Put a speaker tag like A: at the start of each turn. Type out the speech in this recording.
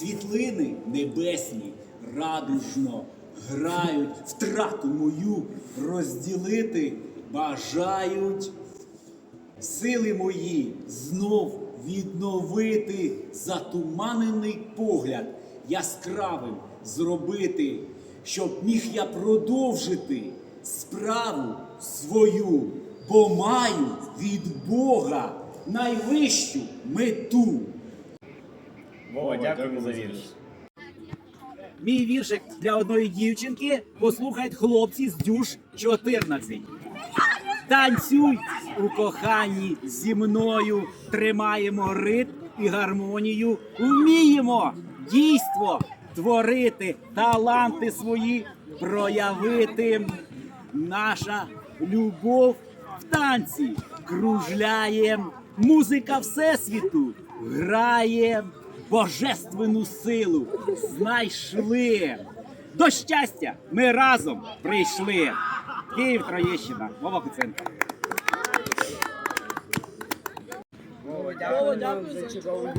A: світлини небесні радужно грають, втрату мою розділити бажають. Сили мої знов відновити затуманений погляд яскравим зробити, щоб міг я продовжити справу свою, бо маю від Бога найвищу мету.
B: Вова, дякуємо за вірш.
C: Мій віршик для одної дівчинки послухають хлопці з дюш 14. Танцюй у коханні зі мною, тримаємо ритм і гармонію, вміємо дійство творити, таланти свої проявити. Наша любов в танці кружляє, музика всесвіту грає, божественну силу знайшли. До щастя ми разом прийшли. Київ Троєщина, Вова Куценко.
B: Дякую за.